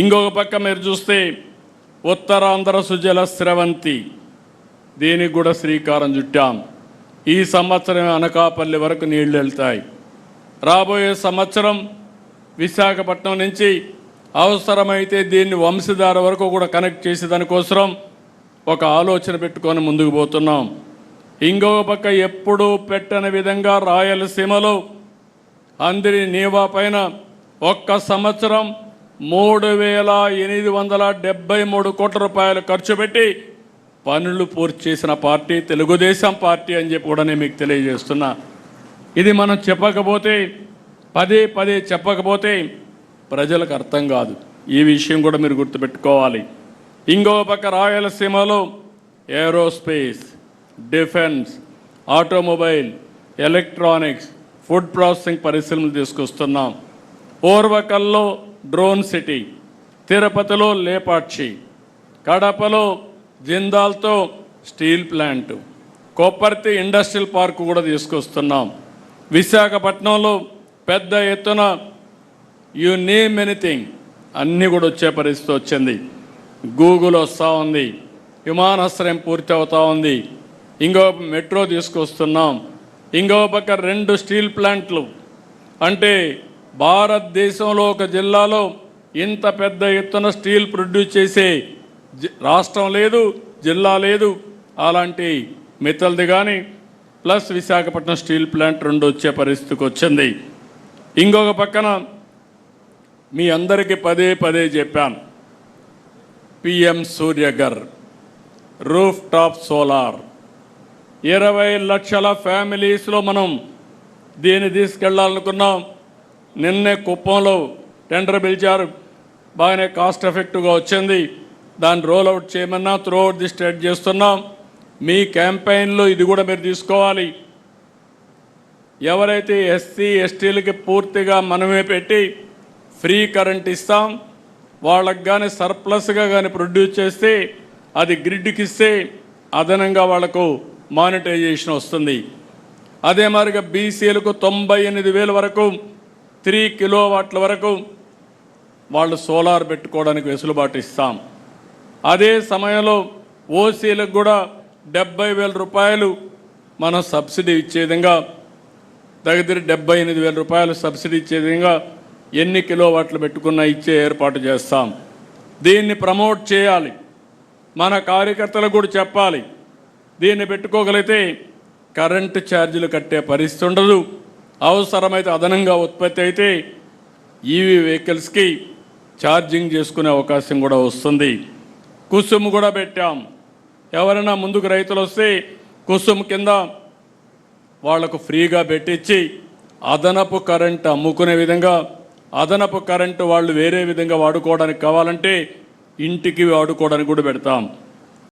ఇంకొక పక్క మీరు చూస్తే ఉత్తరాంధ్ర సుజల స్రవంతి. దీనికి కూడా శ్రీకారం చుట్టాం. ఈ సంవత్సరం అనకాపల్లి వరకు నీళ్ళు వెళ్తాయి. రాబోయే సంవత్సరం విశాఖపట్నం నుంచి అవసరమైతే దీన్ని వంశధార వరకు కూడా కనెక్ట్ చేసే దానికోసం ఒక ఆలోచన పెట్టుకొని ముందుకు పోతున్నాం. ఇంకొక పక్క ఎప్పుడూ పెట్టని విధంగా రాయలసీమలో అందరి నీవా పైన ఒక్క సంవత్సరం మూడు వేల ఎనిమిది వందల డెబ్బై మూడు కోట్ల రూపాయలు ఖర్చు పెట్టి పనులు పూర్తి చేసిన పార్టీ తెలుగుదేశం పార్టీ అని చెప్పి కూడా నేను మీకు తెలియజేస్తున్నా. ఇది మనం చెప్పకపోతే పదే పదే చెప్పకపోతే ప్రజలకు అర్థం కాదు. ఈ విషయం కూడా మీరు గుర్తుపెట్టుకోవాలి. ఇంకో పక్క రాయలసీమలో aerospace defence automobile electronics food processing పరిశ్రమలు తీసుకొస్తున్నాం. ఓర్వకల్లో డ్రోన్ సిటీ తిరుపతిలో లేపాక్షి కడపలో జిందాల్తో steel plant Kopparthi industrial park కూడా తీసుకొస్తున్నాం. విశాఖపట్నంలో పెద్ద ఎత్తున యు నేమ్ ఎనీథింగ్ అన్నీ కూడా వచ్చే పరిస్థితి వచ్చింది. గూగుల్ వస్తూ ఉంది. విమానాశ్రయం పూర్తి అవుతూ ఉంది. ఇంకో మెట్రో తీసుకొస్తున్నాం. ఇంకో పక్క రెండు స్టీల్ ప్లాంట్లు. అంటే భారతదేశంలో ఒక జిల్లాలో ఇంత పెద్ద ఎత్తున స్టీల్ ప్రొడ్యూస్ చేసే జి- రాష్ట్రం లేదు జిల్లా లేదు. అలాంటి మిత్తల్ది కానీ ప్లస్ విశాఖపట్నం స్టీల్ ప్లాంట్ రెండు వచ్చే పరిస్థితికి వచ్చింది. ఇంకొక పక్కన మీ అందరికీ పదే పదే చెప్పాను. PM Suryaghar rooftop solar. ఇరవై లక్షల ఫ్యామిలీస్లో మనం దీన్ని తీసుకెళ్ళాలనుకున్నాం. నిన్నే కుప్పంలో టెండర్ పిలిచారు. బాగానే కాస్ట్ ఎఫెక్టివ్గా వచ్చింది. దాన్ని రోల్ అవుట్ చేయమన్నా త్రూ అవుట్ ది స్టేట్ చేస్తున్నాం. మీ క్యాంపెయిన్లో ఇది కూడా మీరు తీసుకోవాలి. ఎవరైతే ఎస్సీ ఎస్టీలకి పూర్తిగా మనమే పెట్టి ఫ్రీ కరెంట్ ఇస్తాం వాళ్ళకి కానీ సర్ప్లస్గా కానీ ప్రొడ్యూస్ చేస్తే అది గ్రిడ్కి ఇస్తే అదనంగా వాళ్ళకు మానిటైజేషన్ వస్తుంది. అదే మాదిరిగా బీసీలకు తొంభై ఎనిమిది వేల వరకు త్రీ కిలోవాట్ల వరకు వాళ్ళు సోలార్ పెట్టుకోవడానికి వెసులుబాటు ఇస్తాం. అదే సమయంలో ఓసీలకు కూడా డెబ్బై వేల రూపాయలు మనం సబ్సిడీ ఇచ్చే విధంగా దగ్గర డెబ్బై ఎనిమిది వేల రూపాయలు సబ్సిడీ ఇచ్చే విధంగా ఎన్ని కిలో వాట్లు పెట్టుకున్నా ఇచ్చే ఏర్పాటు చేస్తాం. దీన్ని ప్రమోట్ చేయాలి. మన కార్యకర్తలకు కూడా చెప్పాలి. దీన్ని పెట్టుకోగలిగితే కరెంటు ఛార్జీలు కట్టే పరిస్థితి ఉండదు. అవసరమైతే అదనంగా ఉత్పత్తి అయితే ఈవీ వెహికల్స్కి ఛార్జింగ్ చేసుకునే అవకాశం కూడా వస్తుంది. కుసుమ్ కూడా పెట్టాం. ఎవరైనా ముందుకు రైతులు వస్తే కుసుమ్ కింద వాళ్ళకు ఫ్రీగా పెట్టించి అదనపు కరెంట్ అమ్ముకునే విధంగా అదనపు కరెంటు వాళ్ళు వేరే విధంగా వాడుకోవడానికి కావాలంటే ఇంటికి వాడుకోవడానికి కూడా పెడతాం.